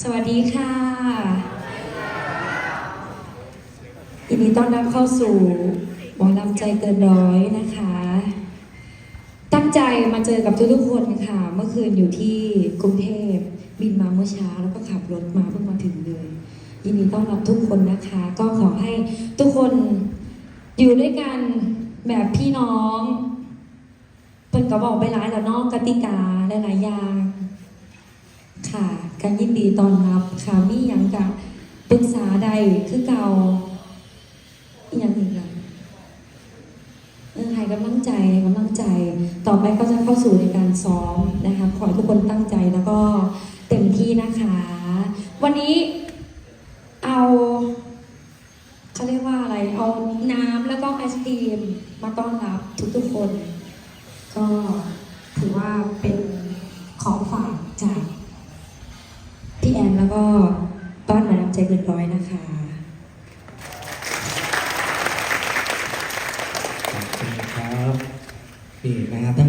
สวัสดีค่ะ ยินดีต้อนรับเข้าสู่หมอลำใจเกินร้อยนะคะ ตั้งใจมาเจอกับทุกๆคนค่ะ เมื่อคืนอยู่ที่กรุงเทพบินมาเมื่อเช้าแล้วก็ขับรถมาเพิ่งมาถึงเลย ยินดีต้อนรับทุกคนนะคะ ก็ขอให้ทุกคนอยู่ด้วยกันแบบพี่น้องเพิ่นก็บอกไปหลายแล้วนองกติกาหลายๆอย่าง การยินดีตอนรับค่ะมีหยังกะปรึกษาใดคือเก่าอหยังอีกล่ะเออให้กำลังใจกำลังใจ ต่อไปก็จะเข้าสู่ในการซ้อมนะคะขอให้ทุกคนตั้งใจแล้วก็เต็มที่นะคะ วันนี้เอาเขาเรียกว่าอะไร เอาน้ำแล้วก็ไอศครีมมาต้อนรับทุกๆคน ก็ ก็บ้านหมาน้ำใจเกินร้อยนะคะ ขอบคุณครับนี่นะครับทั้ง